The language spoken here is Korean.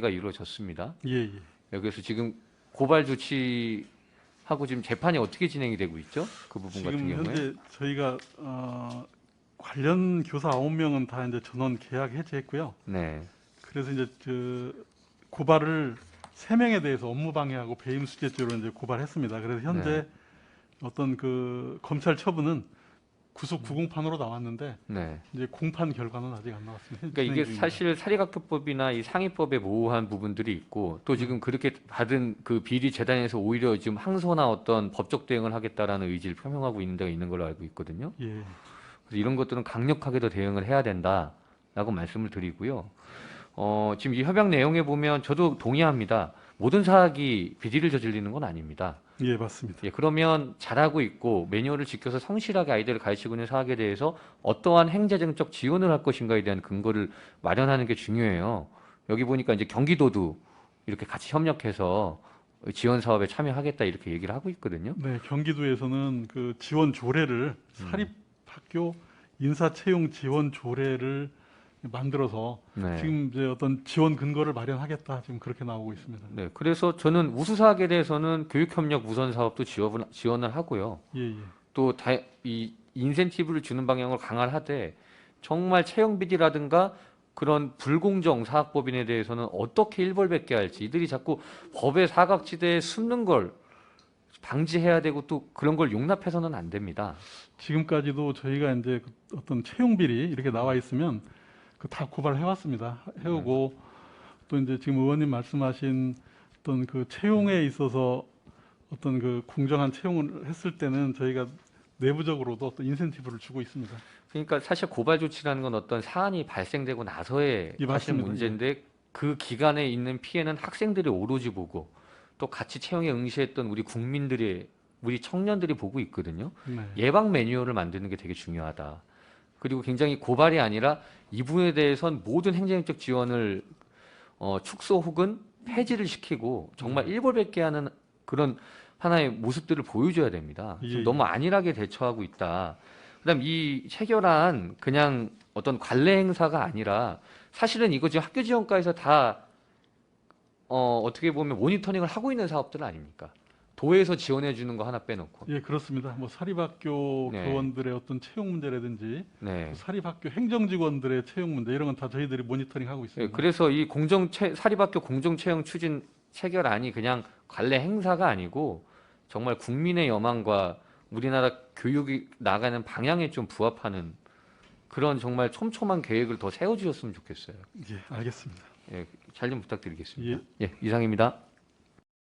합의가 이루어졌습니다. 예, 예. 여기서 지금 고발 조치 하고 지금 재판이 어떻게 진행이 되고 있죠? 그 부분 같은 지금 경우에. 현재 저희가 어, 관련 교사 9명은 다 이제 전원 계약 해제했고요. 네. 그래서 이제 저 고발을 세 명에 대해서 업무 방해하고 배임 수재죄로 이제 고발했습니다. 그래서 현재 네. 어떤 그 검찰 처분은 구속 구공판으로 나왔는데 네. 이제 공판 결과는 아직 안 나왔습니다. 그러니까 이게 중입니다. 사실 사립학교법이나 이 상위법에 모호한 부분들이 있고 또 지금 그렇게 받은 그 비리 재단에서 오히려 지금 항소나 어떤 법적 대응을 하겠다라는 의지를 표명하고 있는 데가 있는 걸로 알고 있거든요. 예, 그래서 이런 것들은 강력하게 더 대응을 해야 된다라고 말씀을 드리고요. 어, 지금 이 협약 내용에 보면 저도 동의합니다. 모든 사학이 비리를 저지르는 건 아닙니다. 예 맞습니다. 예, 그러면 잘하고 있고 매뉴얼을 지켜서 성실하게 아이들을 가르치고 있는 사학에 대해서 어떠한 행재정적 지원을 할 것인가에 대한 근거를 마련하는 게 중요해요. 여기 보니까 이제 경기도도 이렇게 같이 협력해서 지원 사업에 참여하겠다 이렇게 얘기를 하고 있거든요. 네, 경기도에서는 그 지원 조례를 음. 사립 학교 인사 채용 지원 조례를 만들어서 네. 지금 이제 어떤 지원 근거를 마련하겠다 지금 그렇게 나오고 있습니다. 네, 그래서 저는 우수 사학에 대해서는 교육협력 우선 사업도 지원을, 지원을 하고요. 예, 예. 또이 인센티브를 주는 방향을 강화하되 정말 채용 비리라든가 그런 불공정 사학법인에 대해서는 어떻게 일벌백계 할지 이들이 자꾸 법의 사각지대에 숨는 걸 방지해야 되고 또 그런 걸 용납해서는 안 됩니다. 지금까지도 저희가 이제 그 어떤 채용 비리 이렇게 나와 있으면 그 다 고발해 왔습니다. 해오고 또 이제 지금 의원님 말씀하신 어떤 그 채용에 있어서 어떤 그 공정한 채용을 했을 때는 저희가 내부적으로도 어떤 인센티브를 주고 있습니다. 그러니까 사실 고발 조치라는 건 어떤 사안이 발생되고 나서의 예, 사실 맞습니다. 문제인데 그 기간에 있는 피해는 학생들이 오로지 보고 또 같이 채용에 응시했던 우리 국민들이 우리 청년들이 보고 있거든요. 네. 예방 매뉴얼을 만드는 게 되게 중요하다. 그리고 굉장히 고발이 아니라 이 부분에 대해선 모든 행정적 지원을 어, 축소 혹은 폐지를 시키고 정말 음. 일벌백계 하는 그런 하나의 모습들을 보여줘야 됩니다. 예, 예. 너무 안일하게 대처하고 있다. 그다음 이 체결안 그냥 어떤 관례 행사가 아니라 사실은 이거 지금 학교 지원과에서 다 어, 어떻게 보면 모니터링을 하고 있는 사업들 아닙니까? 도에서 지원해 주는 거 하나 빼놓고. 예, 그렇습니다. 뭐 사립학교 네. 교원들의 어떤 채용 문제라든지 네. 사립학교 행정직원들의 채용 문제 이런 건 다 저희들이 모니터링 하고 예, 있습니다. 그래서 이 공정 채, 사립학교 공정 채용 추진 체결안이 그냥 관례 행사가 아니고 정말 국민의 여망과 우리나라 교육이 나가는 방향에 좀 부합하는 그런 정말 촘촘한 계획을 더 세워 주셨으면 좋겠어요. 예, 알겠습니다. 예, 잘 좀 부탁드리겠습니다. 예. 예, 이상입니다.